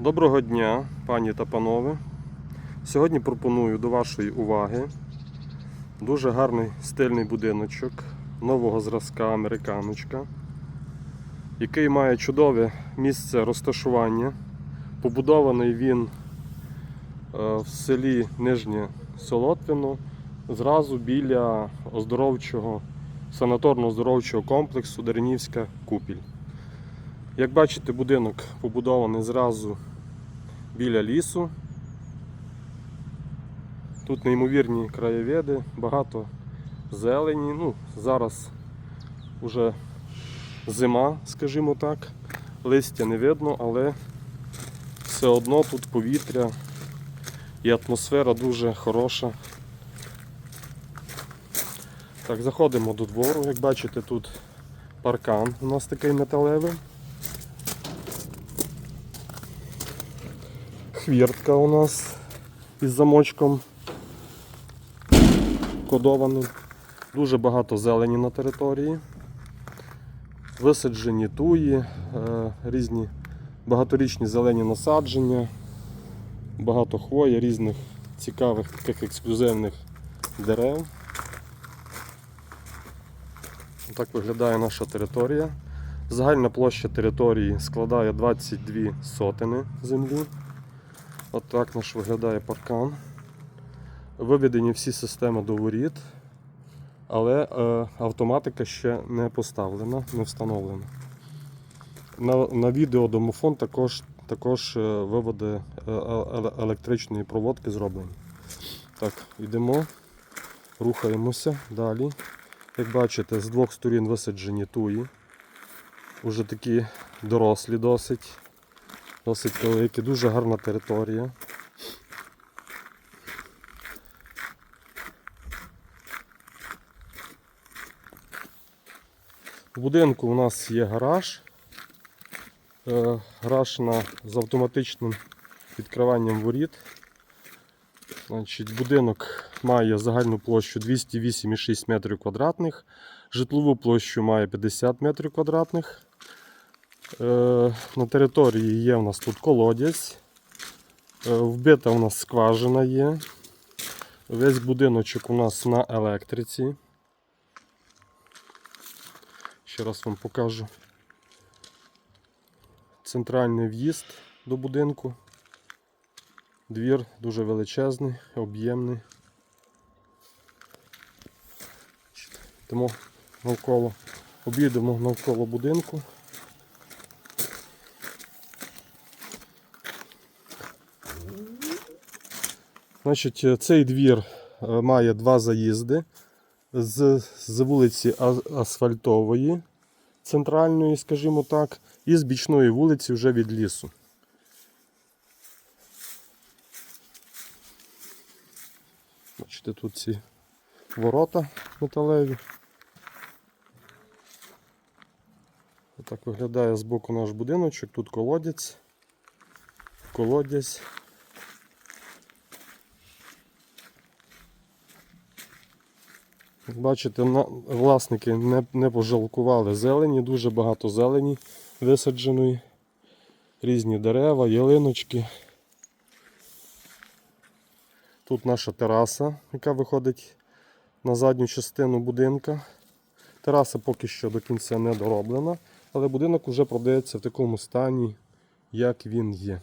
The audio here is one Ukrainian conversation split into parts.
Доброго дня, пані та панове. Сьогодні пропоную до вашої уваги дуже гарний стильний будиночок нового зразка американочка, який має чудове місце розташування. Побудований він е, в селі Нижнє Солотвино, зразу біля оздоровчого санаторно-оздоровчого комплексу Деренівська купіль. Як бачите, будинок побудований зразу біля лісу. Тут неймовірні краєвиди, багато зелені. Ну, зараз вже зима, скажімо так. Листя не видно, але все одно тут повітря і атмосфера дуже хороша. Так, заходимо до двору. Як бачите, тут паркан у нас такий металевий. Хвіртка у нас із замочком кодованим. Дуже багато зелені на території. Висаджені туї, е, різні багаторічні зелені насадження, багато хвої, різних цікавих таких ексклюзивних дерев. Так виглядає наша територія. Загальна площа території складає 22 сотини землі. От наш виглядає паркан. Виведені всі системи до воріт, але е, автоматика ще не поставлена, не встановлена. На, на відео домофон також, також е, виводи е, е, електричної проводки зроблені. Так, йдемо, рухаємося далі. Як бачите, з двох сторін висаджені туї. Уже такі дорослі досить. Досить великі, дуже гарна територія. В будинку у нас є гараж. Е, Гараж на, з автоматичним відкриванням воріт. Значить, будинок має загальну площу 208,6 метрів квадратних, житлову площу має 50 метрів квадратних. Е, На території є у нас тут колодязь, е, вбита у нас скважина є. Весь будиночок у нас на електриці. Ще раз вам покажу центральний в'їзд до будинку. Двір дуже величезний, об'ємний. Йдемо навколо, обійдемо навколо будинку. Значить, е, цей двір е, має два заїзди з, з вулиці Асфальтової, центральної, скажімо так, і з бічної вулиці вже від лісу. Бачите, тут ці ворота металеві. Отак виглядає з боку наш будиночок. Тут колодязь, колодязь. Як Бачите, власники не, не пожалкували зелені, дуже багато зелені висадженої. Різні дерева, ялиночки. Тут наша тераса, яка виходить на задню частину будинка. Тераса поки що до кінця не дороблена, але будинок вже продається в такому стані, як він є.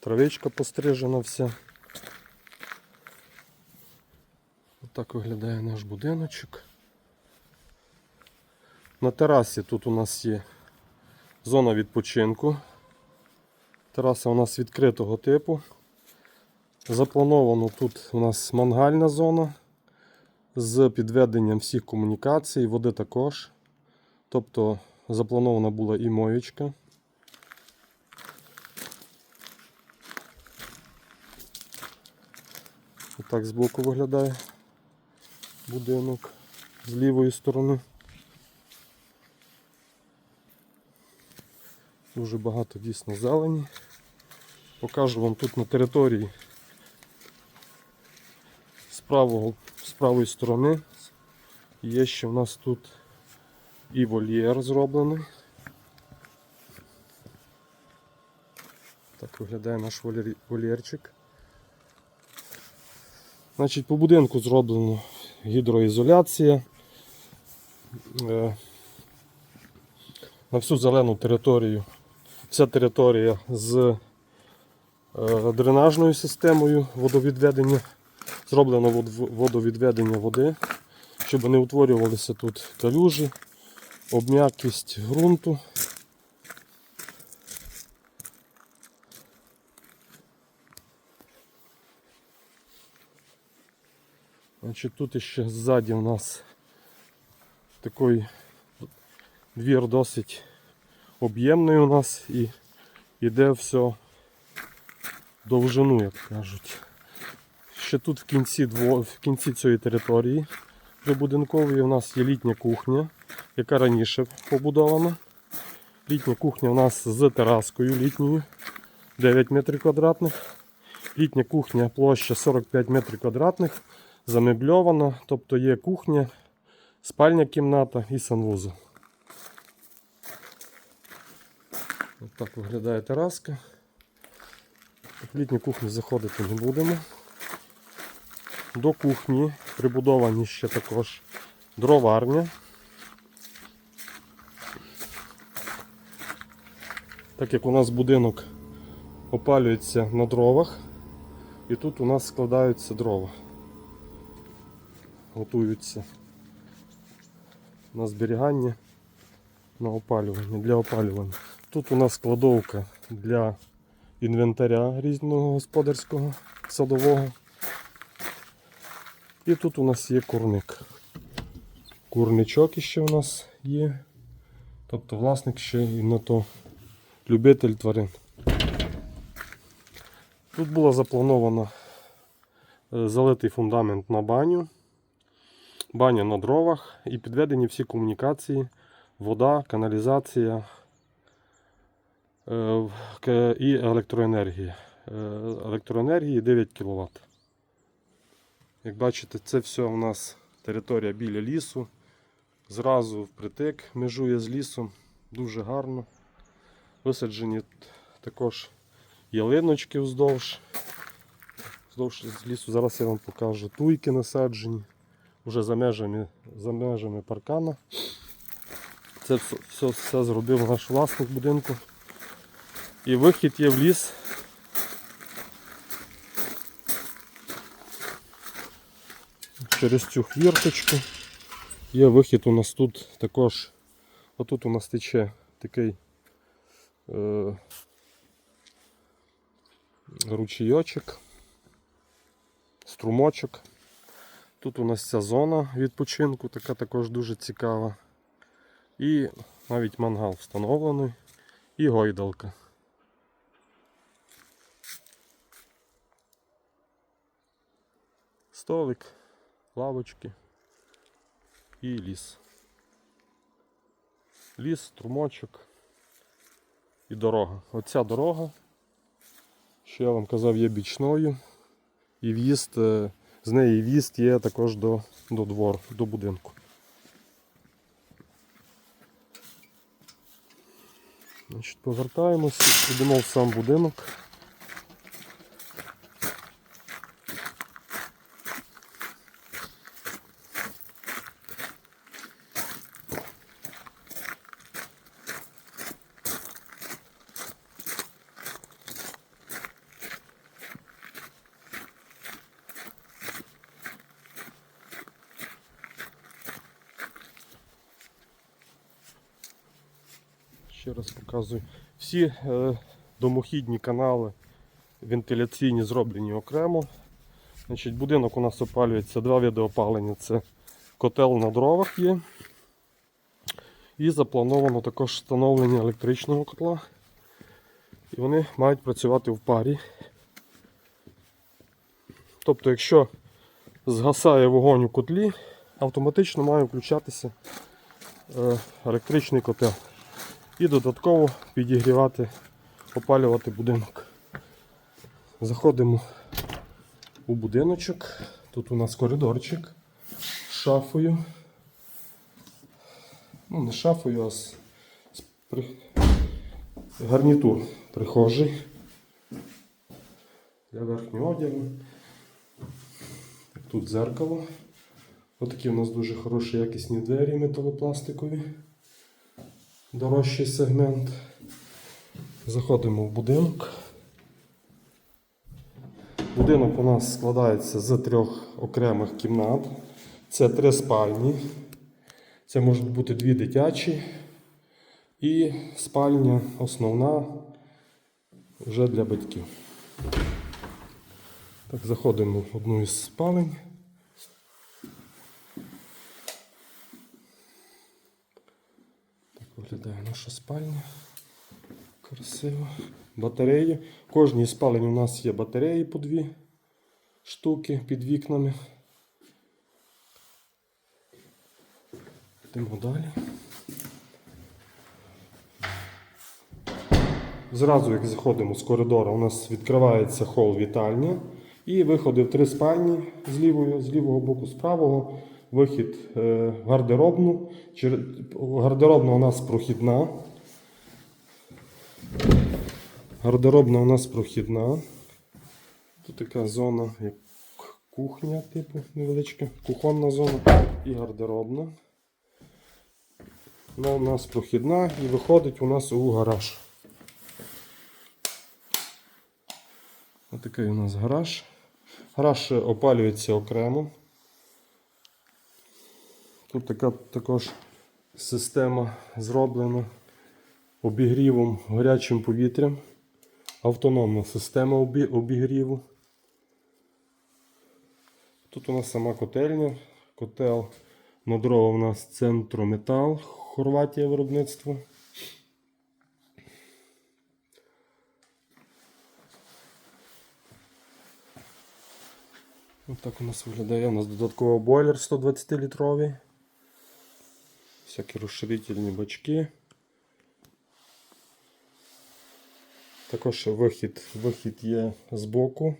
Травичка пострижена вся. Отак виглядає наш будиночок. На терасі тут у нас є зона відпочинку. Тераса у нас відкритого типу. Заплановано тут у нас мангальна зона з підведенням всіх комунікацій, води також. Тобто запланована була і моєчка. Отак збоку виглядає будинок з лівої сторони. Дуже багато дійсно зелені. Покажу вам тут на території з, правого, з правої сторони. Є ще в нас тут і вольєр зроблений. Так виглядає наш вольєрчик. Значить, по будинку зроблено гідроізоляція. Е, На всю зелену територію. Вся територія з е, дренажною системою водовідведення. Зроблено водовідведення води, щоб не утворювалися тут калюжі, обм'якість ґрунту. Значить, тут ще ззаді у нас такий двір досить об'ємний у нас і йде все довжину, як кажуть. Ще тут в кінці, дво, в кінці цієї території прибудинкової у нас є літня кухня, яка раніше побудована. Літня кухня у нас з тераскою літньою 9 метрів квадратних. Літня кухня площа 45 метрів квадратних, замебльована, тобто є кухня, спальня кімната і санвузол. Ось так виглядає тераска. В літню кухню заходити не будемо. До кухні прибудовані ще також дроварня. Так як у нас будинок опалюється на дровах, і тут у нас складаються дрова. Готуються на зберігання, на опалювання, для опалювання. Тут у нас кладовка для інвентаря різного господарського, садового. І тут у нас є курник. Курничок іще у нас є. Тобто власник ще і на то любитель тварин. Тут було заплановано е, залитий фундамент на баню, баня на дровах і підведені всі комунікації, вода, каналізація е, і електроенергія. Е, Електроенергії 9 кВт. Як бачите, це все у нас територія біля лісу. Зразу впритик межує з лісом. Дуже гарно. Висаджені також ялиночки вздовж. Вздовж лісу зараз я вам покажу туйки насаджені. Вже за межами, за межами паркана. Це все, все, все зробив наш власник будинку. І вихід є в ліс. Через цю хвірточку. Є вихід у нас тут також. Отут у нас тече такий е, ручійочок, струмочок. Тут у нас ця зона відпочинку, така також дуже цікава. І навіть мангал встановлений. І гойдалка. Столик, лавочки і ліс. Ліс, струмочок і дорога. Оця дорога, що я вам казав, є бічною. І в'їзд, е, з неї в'їзд є також до, до двору, до будинку. Значить, Повертаємось, йдемо в сам будинок. Ще раз показую. Всі е, домохідні канали вентиляційні зроблені окремо. Значить, будинок у нас опалюється два види опалення. Це котел на дровах є. І заплановано також встановлення електричного котла. І вони мають працювати в парі. Тобто, якщо згасає вогонь у котлі, автоматично має включатися е, електричний котел і додатково підігрівати, опалювати будинок. Заходимо у будиночок. Тут у нас коридорчик з шафою. Ну, не шафою, а з, з при... гарнітур прихожий. для верхнього одягу. Тут дзеркало. Отакі у нас дуже хороші якісні двері металопластикові. Дорожчий сегмент. Заходимо в будинок. Будинок у нас складається з трьох окремих кімнат. Це три спальні. Це можуть бути дві дитячі і спальня основна вже для батьків. Так, заходимо в одну із спалень. Виглядає наша спальня. Красиво. Батареї. Кожній спальні у нас є батареї по дві штуки під вікнами. Йдемо далі. Зразу, як заходимо з коридора, у нас відкривається хол вітальня. І виходи в три спальні з лівого, з лівого боку, з правого. Вихід е, в гардеробну. Гардеробна у нас прохідна. Гардеробна у нас прохідна. Тут така зона, як кухня, типу невеличка, кухонна зона і гардеробна. Вона у нас прохідна і виходить у нас у гараж. Ось такий у нас гараж. Гараж опалюється окремо. Тут така також система зроблена обігрівом гарячим повітрям. Автономна система обі- обігріву. Тут у нас сама котельня. Котел на дрова у нас центрометал, Хорватія виробництво. Ось так у нас виглядає. У нас додатково бойлер 120-літровий. Всякі розширительні бачки. Також вихід, вихід є збоку.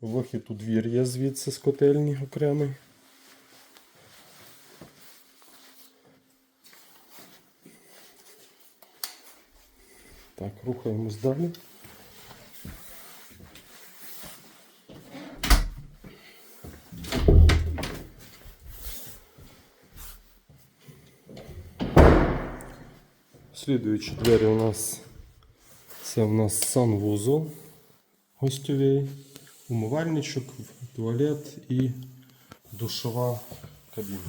Вихід у двір є звідси з котельні окремий. Так, рухаємось далі. Слідуючі двері у нас це у нас санвузол гостьовий, умивальничок, туалет і душова кабінка.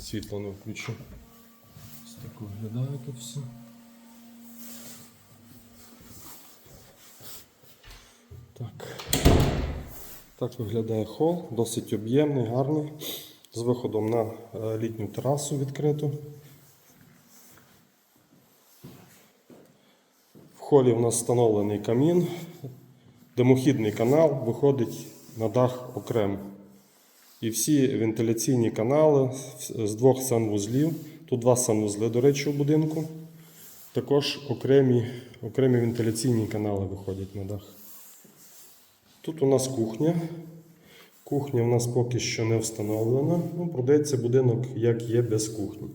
Світло не включу. Ось так виглядає тут все. Так. Так виглядає хол, досить об'ємний, гарний, з виходом на е, літню терасу відкриту. В холі у нас встановлений камін, димохідний канал виходить на дах окремо. І всі вентиляційні канали з двох санвузлів. Тут два санвузли, до речі, у будинку. Також окремі, окремі вентиляційні канали виходять на дах. Тут у нас кухня. Кухня у нас поки що не встановлена. Ну, продається будинок, як є, без кухні.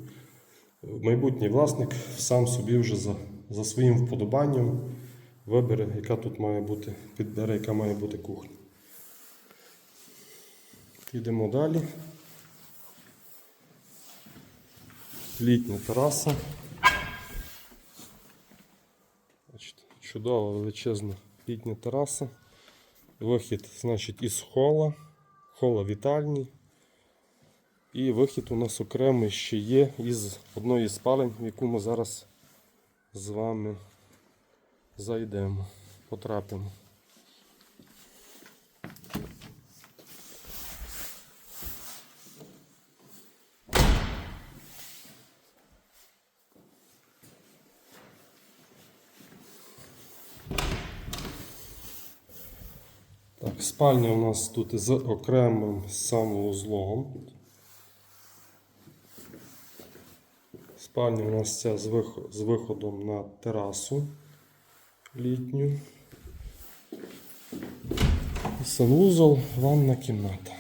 Майбутній власник сам собі вже за, за своїм вподобанням вибере, яка тут має бути, підбере, яка має бути кухня. Йдемо далі. Літня тераса. Чудова величезна літня тераса. Вихід, значить, із хола, хола вітальні. І вихід у нас окремий ще є із одної спалень, в яку ми зараз з вами зайдемо, потрапимо. Спальня у нас тут з окремим самовузлом. Спальня у нас ця з виходом на терасу літню. Санузол, ванна кімната.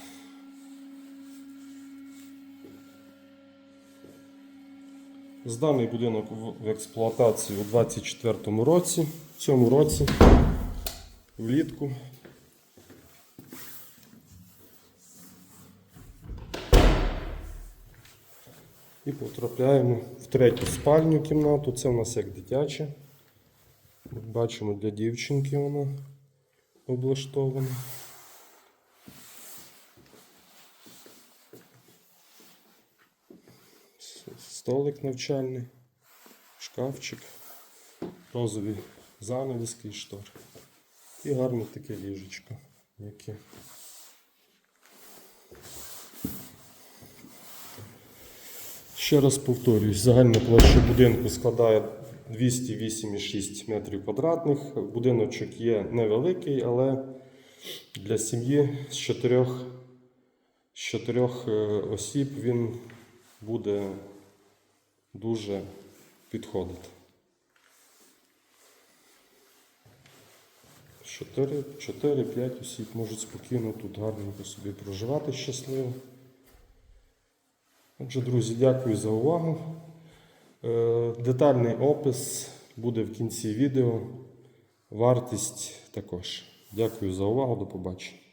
Зданий будинок в експлуатацію у 2024 році, в цьому році, влітку. І потрапляємо в третю спальню кімнату. Це у нас як дитяча. Бачимо, для дівчинки вона облаштована. Столик навчальний, шкафчик, розові занавіски і штори. І гарне таке ліжечко, яке. Ще раз повторюсь, загальна площа будинку складає 208,6 метрів квадратних. Будиночок є невеликий, але для сім'ї з чотирьох, з чотирьох е, осіб він буде дуже підходити. 4-5 осіб можуть спокійно тут гарненько собі проживати щасливо. Отже, друзі, дякую за увагу. Е, Детальний опис буде в кінці відео. Вартість також. Дякую за увагу. До побачення.